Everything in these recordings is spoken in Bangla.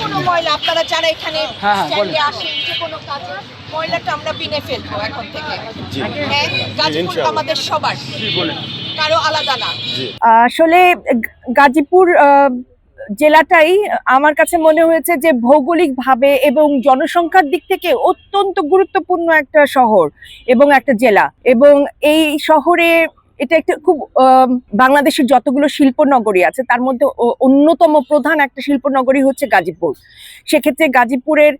কোনো ময়লা আপনারা যারা এখানে হ্যাঁ, হ্যাঁ, স্ট্যান্ডে আসেন যে কোনো কাজে ময়লাটা আমরা বিনে ফেলব এখন থেকে। হ্যাঁ গাজীপুর। আমাদের সবার। কারও আলাদা না। আসলে গাজীপুর আহ, জেলাটাই আমার কাছে মনে হয়েছে যে ভৌগোলিকভাবে এবং জনসংখ্যার দিক থেকে অত্যন্ত গুরুত্বপূর্ণ একটা শহর এবং একটা জেলা। এবং এই শহরে এটা একটা খুব বাংলাদেশের যতগুলো শিল্পনগরী আছে, তার মধ্যে অন্যতম প্রধান একটা শিল্পনগরী হচ্ছে গাজীপুর। সেক্ষেত্রে গাজীপুরের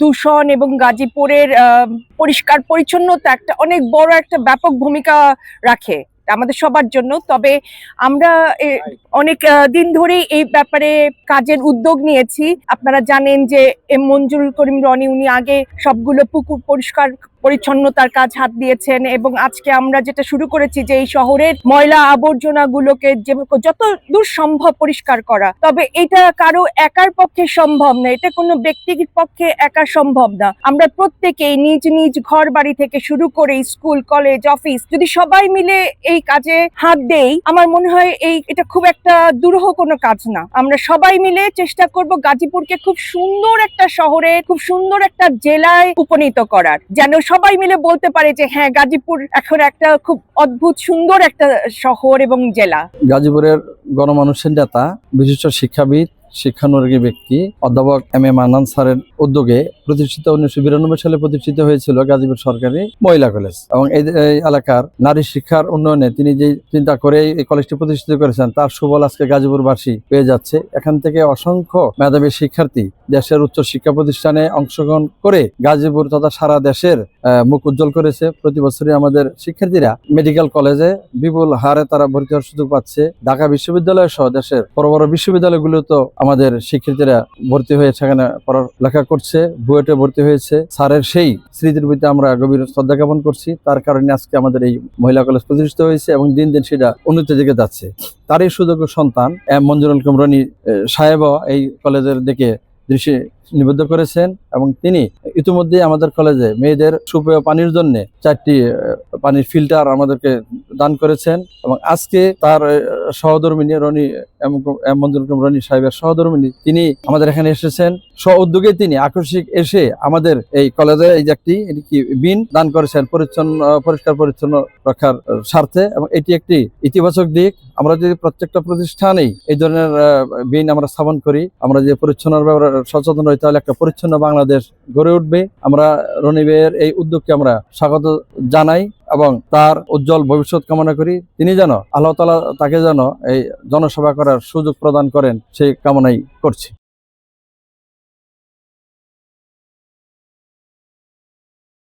দূষণ এবং গাজীপুরের পরিষ্কার পরিচ্ছন্নতা একটা অনেক বড় একটা ব্যাপক ভূমিকা রাখে আমাদের সবার জন্য। তবে আমরা অনেক দিন ধরেই এই ব্যাপারে কাজের উদ্যোগ নিয়েছি। আপনারা জানেন যে এম মঞ্জুরুল করিম রনি, উনি আগে সবগুলো পুকুর পরিষ্কার পরিচ্ছন্নতার কাজ হাত দিয়েছেন এবং আজকে আমরা যেটা শুরু করেছি যে এই শহরের ময়লা আবর্জনাগুলোকে যে যত দূর সম্ভব পরিষ্কার করা, তবে এটা কারও একার পক্ষে সম্ভব না, এটা কোনো ব্যক্তির পক্ষে একা সম্ভব না। আমরা প্রত্যেকেই নিজ নিজ ঘর বাড়ি থেকে শুরু করে স্কুল, কলেজ, অফিস, যদি সবাই মিলে এই কাজে হাত দেই, আমার মনে হয় এই, এটা খুব একটা দুরূহ কোনো কাজ না। আমরা সবাই মিলে চেষ্টা করব গাজীপুরকে খুব সুন্দর একটা শহরে, খুব সুন্দর একটা জেলায় উপনীত করার, যেন সবাই মিলে বলতে পারে যে হ্যাঁ গাজীপুর এখন একটা খুব অদ্ভুত, সুন্দর একটা শহর এবং জেলা। গাজীপুরের গণমানুষের নেতা, বিশিষ্ট শিক্ষাবিদ শিক্ষানুরাগী ব্যক্তি, অধ্যাপক এম এ মান্নান স্যারের উদ্যোগে প্রতিষ্ঠিত উনিশশো বিরানব্বই সালে প্রতিষ্ঠিত হয়েছিল গাজীপুর সরকারি মহিলা কলেজ এবং এই এলাকার নারী শিক্ষার উন্নয়নে তিনি যে চিন্তা করে এই কলেজটি প্রতিষ্ঠিত করেছেন, তার সুবল আজকে গাজীপুরবাসী পেয়ে যাচ্ছে। এখান থেকে অসংখ্য মেধাবী শিক্ষার্থী দেশের উচ্চ শিক্ষা প্রতিষ্ঠানে অংশগ্রহণ করে গাজীপুর তথা সারা দেশের মুখ উজ্জ্বল করেছে। প্রতি বছরই আমাদের শিক্ষার্থীরা মেডিকেল কলেজে বিপুল হারে তারা ভর্তি হওয়ার সুযোগ পাচ্ছে। ঢাকা বিশ্ববিদ্যালয় সহ দেশের বড় বড় বিশ্ববিদ্যালয়গুলোতেও আমাদের শিক্ষার্থীরা ভর্তি হয়ে সেখানে পড়ালেখা করছে, বুয়েটে ভর্তি হয়েছে। স্যারের সেই স্মৃতির প্রতি আমরা গভীর শ্রদ্ধা জ্ঞাপন করছি। তার কারণে আজকে আমাদের এই মহিলা কলেজ প্রতিষ্ঠিত হয়েছে এবং দিন দিন সেটা উন্নতির দিকে যাচ্ছে। তারই সুযোগ্য সন্তান এম মঞ্জুরুল কুমরানি সাহেব এই কলেজের দিকে দৃষ্টি নিবদ্ধ করেছেন এবং তিনি ইতিমধ্যে আমাদের কলেজে মেয়েদের সুপেয় পানির জন্য চারটি পানির ফিল্টার আমাদেরকে দান করেছেন এবং আজকে তার সহধর্মিনী রনি এম মঞ্জুর রনি সাহেবের সহধর্মিনী তিনি আমাদের এখানে এসেছেন। স্ব উদ্যোগে তিনি আকস্মিক এসে আমাদের এই কলেজে এই যে একটি কি বিন দান করেছেন পরিচ্ছন্ন পরিষ্কার পরিচ্ছন্ন রক্ষার স্বার্থে এবং এটি একটি ইতিবাচক দিক। আমরা যদি প্রত্যেকটা প্রতিষ্ঠানেই এই ধরনের বিন আমরা স্থাপন করি, আমরা যে পরিচ্ছন্ন সচেতন তাহলে একটা পরিচ্ছন্ন বাংলাদেশ গড়ে উঠবে। আমরা রনিবের এই উদ্যোগকে আমরা স্বাগত জানাই এবং তার উজ্জ্বল ভবিষ্যৎ কামনা করি। তিনি যেন আল্লাহ তালা তাকে যেন এই জনসভা করার সুযোগ প্রদান করেন, সেই কামনাই করছি।